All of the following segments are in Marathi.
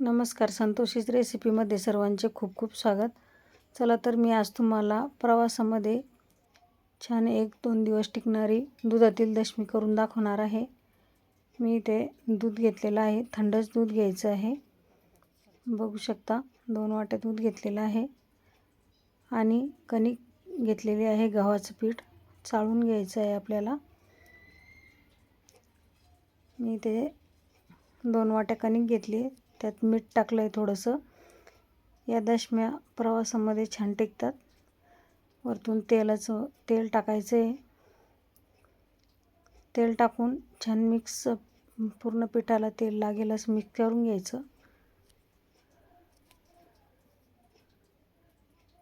नमस्कार संतोषीच रेसिपीमध्ये सर्वांचे खूप खूप स्वागत. चला तर मी आज तुम्हाला प्रवासामध्ये छान एक दोन दिवस टिकणारी दुधातील दशमी करून दाखवणार आहे. मी इथे दूध घेतलेलं आहे थंडच दूध घ्यायचं आहे. बघू शकता दोन वाट्या दूध घेतलेलं आहे. आणि कणिक घेतलेली आहे गव्हाचं पीठ चाळून घ्यायचं आहे आपल्याला. मी ते दोन वाट्या कणिक घेतली त्यात मीठ टाकलं आहे थोडंसं. या दशम्या प्रवासामध्ये छान टिकतात. वरतून तेलाचं तेल टाकायचं आहे तेल टाकून छान मिक्स पूर्ण पिठाला तेल लागेल असं मिक्स करून घ्यायचं.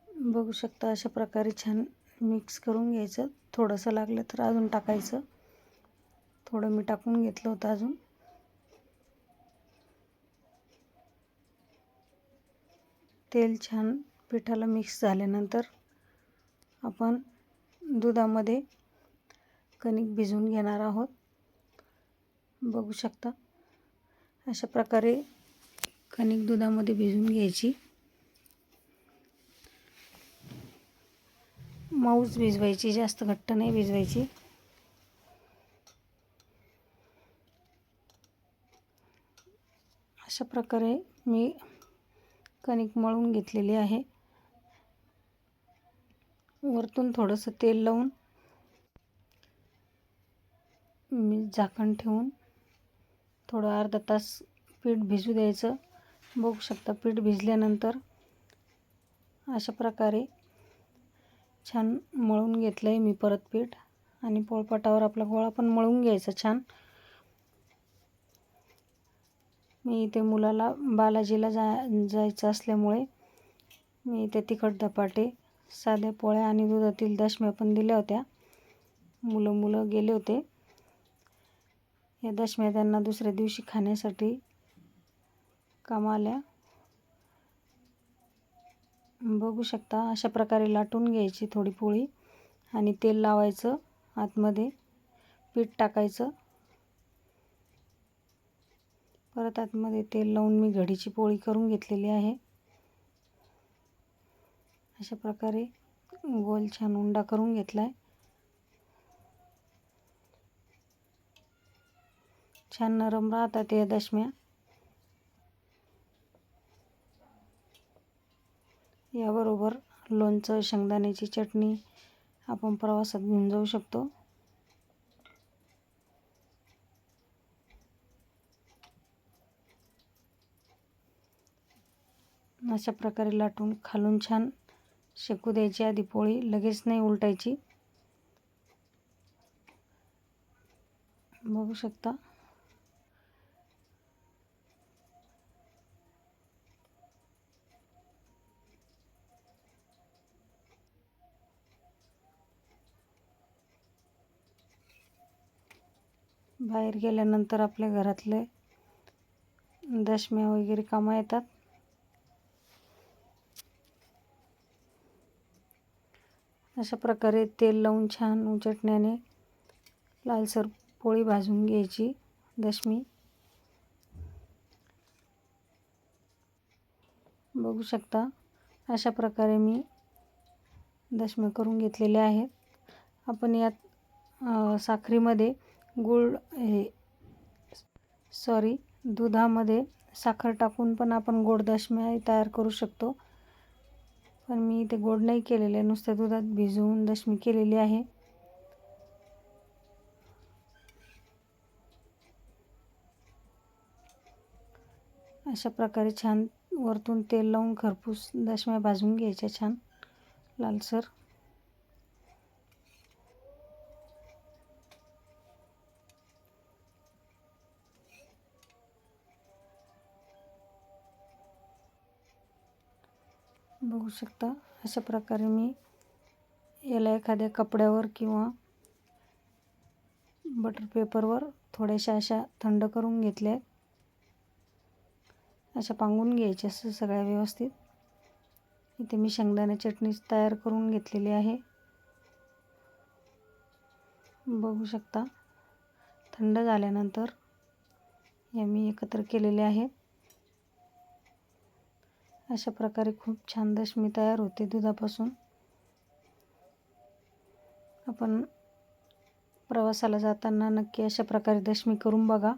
बघू शकता अशा प्रकारे छान मिक्स करून घ्यायचं. थोडंसं लागलं तर अजून टाकायचं. थोडं मी टाकून घेतलं होतं अजून. तेल छान पिठाला मिक्स झाल्यानंतर आपण दुधामध्ये कणिक भिजवून घेणार आहोत. बघू शकता अशा प्रकारे कणिक दुधामध्ये भिजवून घ्यायची. मऊच भिजवायची जास्त घट्ट नाही भिजवायची. अशा प्रकारे मी कणिक मळून घेतलेली आहे. वरतून थोडंसं तेल लावून मी झाकण ठेवून थोडं अर्धा तास पीठ भिजू द्यायचं. बघू शकता पीठ भिजल्यानंतर अशा प्रकारे छान मळून घेतलं आहे मी परत पीठ. आणि पोळपाटावर आपला गोळा पण मळून घ्यायचा छान. मी इथे मुलाला बालाजीला जा जायचं असल्यामुळे मी इथे तिखट धपाटे साध्या पोळ्या आणि दुधातील दशम्या पण दिल्या होत्या. मुलं मुलं गेले होते. या दशम्या त्यांना दुसऱ्या दिवशी खाण्यासाठी कामाल्या. बघू शकता अशा प्रकारे लाटून घ्यायची थोडी पोळी आणि तेल लावायचं आतमध्ये पीठ टाकायचं. परत आतमध्ये तेल लावून मी घडीची पोळी करून घेतलेली आहे. अशा प्रकारे गोल छान उंडा करून घेतला आहे छान नरम राहतात या दशम्या. याबरोबर लोणचं शेंगदाण्याची चटणी आपण प्रवासात घेऊन जाऊ शकतो. अशा प्रकारे लाटून खालून छान शेकू द्यायची आधी पोळी लगेच नाही उलटायची. बघू शकता. बाहेर गेल्यानंतर आपल्या घरातले दशम्या वगैरे कामं येतात. अशा प्रकारे तेल लावून छान उचटण्याने लालसर पोळी भाजून घ्यायची. दशमी बघू शकता अशा प्रकारे मी दशमी करून घेतलेले आहेत. आपण यात साखरीमध्ये गूळ हे सॉरी दुधामध्ये साखर टाकून पण आपण गोड दशम्या तयार करू शकतो. पण मी इथे गोड नाही केलेले नुसत्या दुधात भिजवून दशमी केलेली आहे. अशा प्रकारे छान वरतून तेल लावून खरपूस दशम्या भाजून घ्यायच्या छान लालसर. बघू शकता. अशा प्रकारे मी याला एखाद्या कपड्यावर किंवा बटर पेपरवर थोड्याशा अशा थंड करून घेतल्या. अशा पांगून घ्यायच्या असं सगळ्या व्यवस्थित. इथे मी शेंगदाणे चटणी तयार करून घेतलेली आहे. बघू शकता. थंड झाल्यानंतर या मी एकत्र केलेले आहेत. अशा प्रकारे खूप छान दशमी तयार होते दुधापासून. आपण प्रवासाला जाताना नक्की अशा प्रकारे दशमी करून बघा.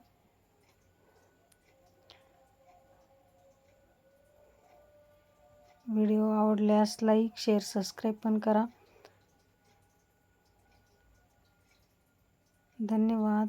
व्हिडिओ आवडल्यास लाईक शेअर सबस्क्राईब पण करा. धन्यवाद.